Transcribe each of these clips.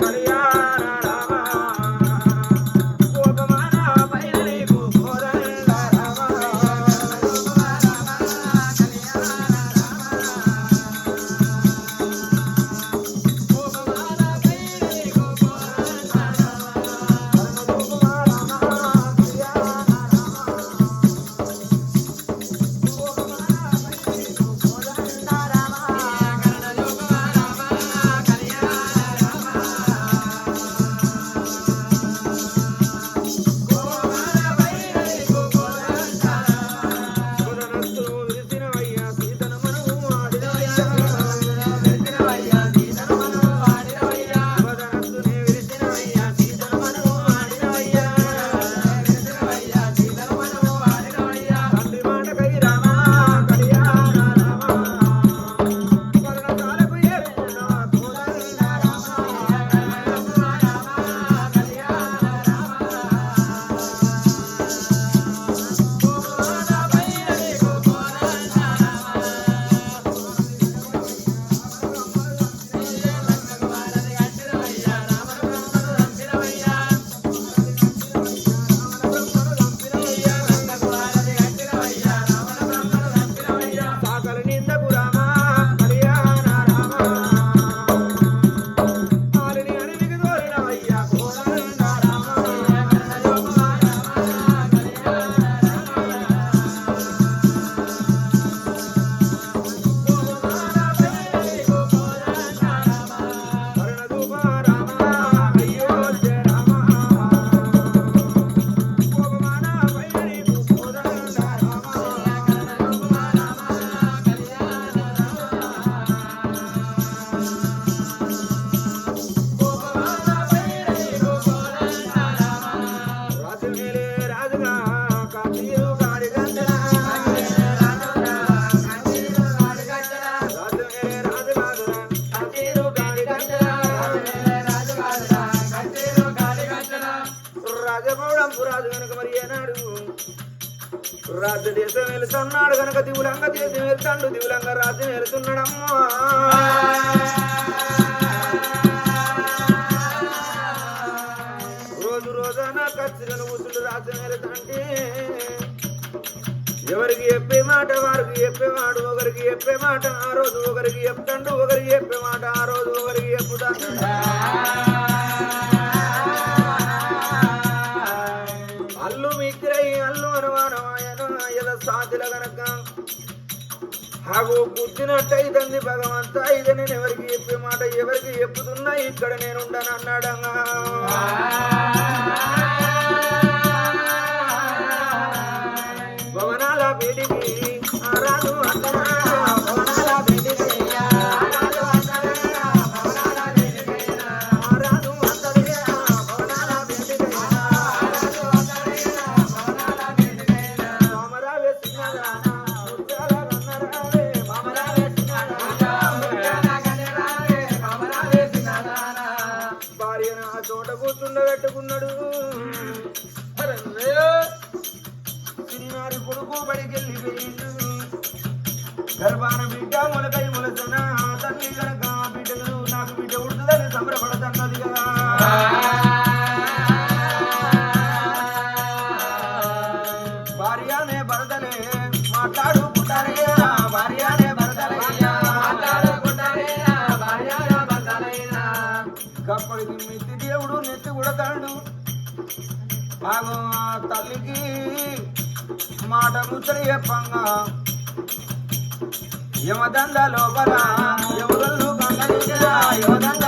மரியா రాజమౌళం రాజు కనుక మరి ఏనాడు? రాజు దేశం వెళుతున్నాడు కనుక దివులంగ దేశం వెళ్తాడు దివులంగ రాజ్యం వెళుతున్నాడమ్మా రోజు రోజాన ఖర్చులను ఉసులు రాజు వెళుతుంటే ఎవరికి చెప్పే మాట వారికి చెప్పేవాడు ఒకరికి చెప్పే మాట ఆ రోజు ఒకరికి చెప్తాడు ఒకరికి చెప్పే మాట ఆ రోజు ఒకరికి చెప్పుతాడు. హాగు గుద్దినట్టయితంది భగవంత. ఇది నేను ఎవరికి చెప్పే మాట ఎవరికి చెప్పుతున్నా ఇక్కడ నేను ఉండను పోయిండు గర్భాన బిడ్డ మొలకై మొలసిన తల్లి కనుక బిడ్డలు నాకు బిడ్డ ఉడుతుందని సంబరపడతన్నది కదా. భార్యనే భరతలే మాట్లాడు పుట్టారే భార్యనే భరతలే. మాట్లాడు పుట్టారే భార్యనే భరతలైనా? గప్పటికి మిత్తి దేవుడు నెత్తి కొడతాడు. బాగు ఆ తల్లికి మాట ముచ్చట చెప్పంగా యమదండ లోపల యముదల్లు గంగనిగా యమదండ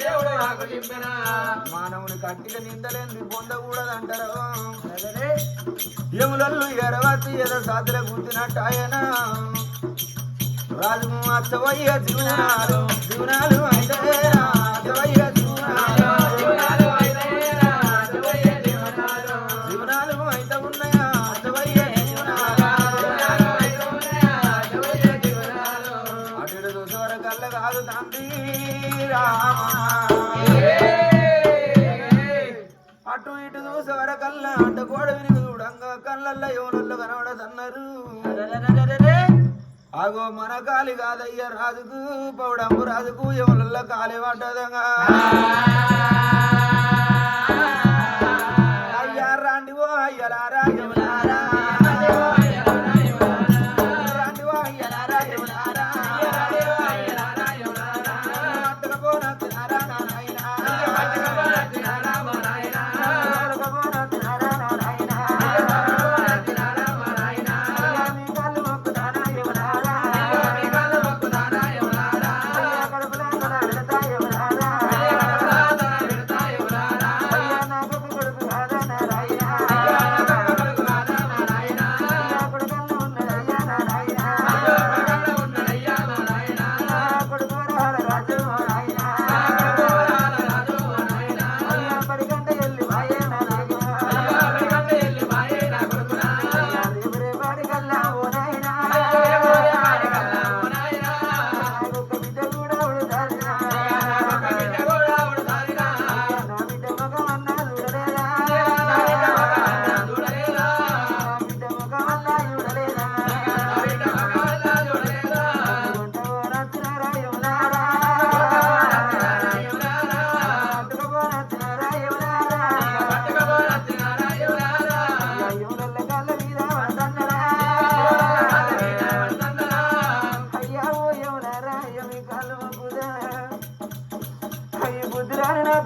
దేవుడు నాకు చెప్పిన. మానవుని కట్టిన నిందలేని పొందకూడదంటారు యములల్లు ఎరవచ్చి ఎద సాధుల గుర్తినట్టు ఆయన. రాజు అత్తవయ్య జీవనాలు జీవనాలు అయితే కళ్ళ కాదు తండ్రి అటు ఇటు చూసేవాడ కళ్ళ అడ్డ గోడ విని చూడంగా కళ్ళల్లో యోనల్లు కనబడదన్నారు ఆగో మన కాలి కాదయ్య రాజుకు పౌడమ్ము రాజుకు ఎవరల్ల కాలి పడ్డదంగా.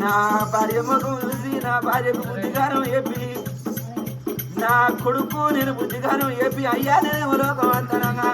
నా భార్య ముఖం నా భార్యకు బుద్ధిగారం చెప్పి నా కొడుకు నేను బుద్ధిగారం ఏపీ అయ్యా నేను లోకం అంతరంగా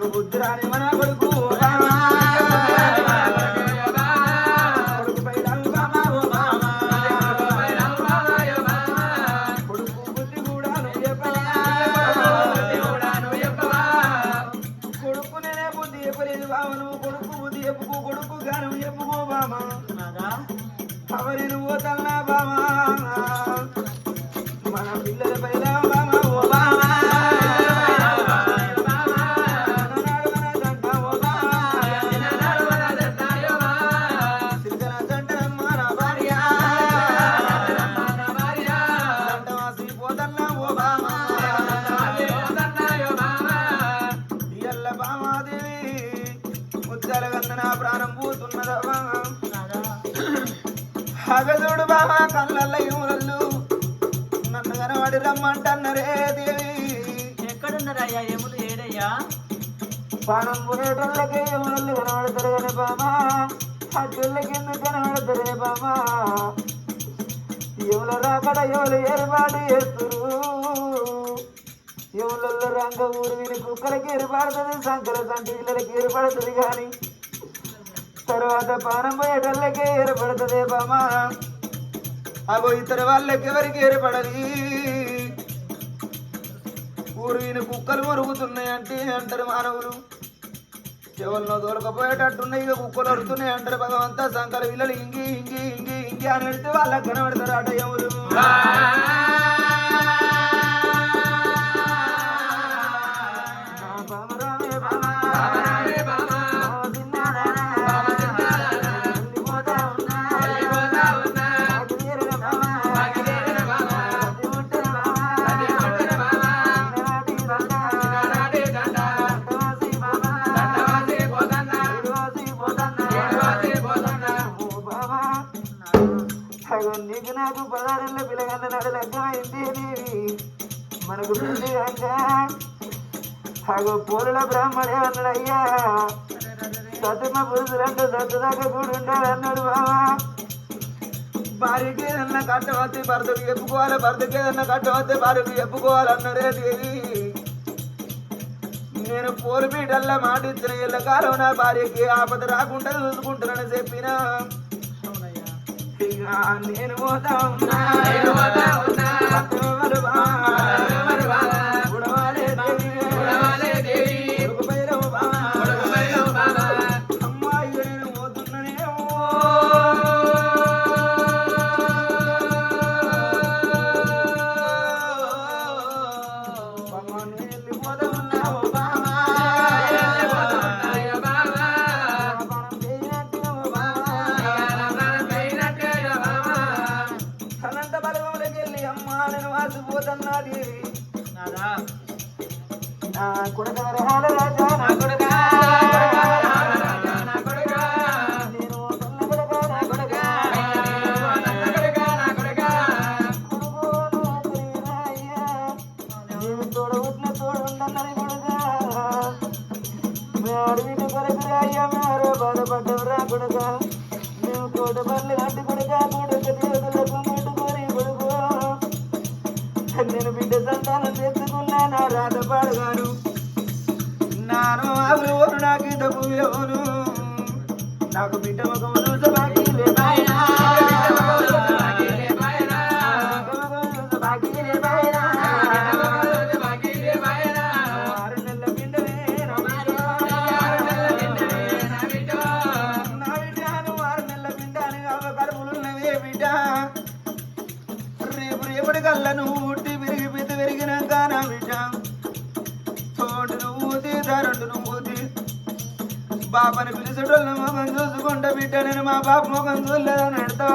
కొడుకు బుద్ధి రాని మన కొడుకు ఆగదుడు బాబా కళ్ళల్ల యూరల్లు నన్ను కనబడి రమ్మంటన్నరే దేవి. ఎక్కడున్నారయ్యా? ఎములు ఏడయ్యా? పానం పోయేటోళ్ళకే యూరల్లు కనబడతారు కానీ బామా? అడ్డుళ్ళకి ఎందుకు కనబడతారే బామా? ఎవరు రాకడ ఎవరు ఏర్పాటు చేస్తురు? ఎవరు రంగ ఊరు విని కుక్కలకి ఏర్పడుతుంది సంకల సంటి పిల్లలకి ఏర్పడుతుంది కానీ తర్వాత పానం పోయేటోళ్ళకే ఏర్పడుతుంది బామా. అగో ఇతర వాళ్ళకి ఎవరికి ఏర్పడది? ఊరు ఈయన కుక్కలు మరుగుతున్నాయి అంటే అంటారు మానవులు. ఎవరినో దొరకపోయేటట్టున్నాయి ఇక కుక్కలు అడుగుతున్నాయి అంటారు భగవంతా. సంకల పిల్లలు ఇంగి ఇంగి ఇంగి ఇంగి అని పెడితే వాళ్ళకి కనబడతారు అట ఎవరు? పూల బ్రాహ్మడే అన్నాడు అయ్యా సతుమ పురుషులంటూ సత్తుదాకా కూడా ఉండాలి అన్నాడు బావా. భార్యకి ఏదన్నా కట్టవద్దు భర్తకు చెప్పుకోవాలి భర్తకి ఏదన్నా కట్టవద్దు భార్యకు చెప్పుకోవాలి అన్నాడే దేవి. నేను పోరు బీటల్లా మాట ఇచ్చిన ఇళ్ళ కాలం నా భార్యకి ఆపద రాకుండా చూసుకుంటానని చెప్పినా. నేను పోతా ఉన్నా. బిడ్డ పువ్వును నాకు బిడ్డ మగవను బాకీలే బాయినా బాకీలే బాయినా కళ్ళను ఊటి విరిగి పెద్ద విరిగినాక నా బిడ్డ. తోడు నువ్వు తీదారుడు నువ్వు బాబాని పిలిచడం చూసుకుంటే బిడ్డ నేను మా బాబు మొఖం చూడలేదని అడుతా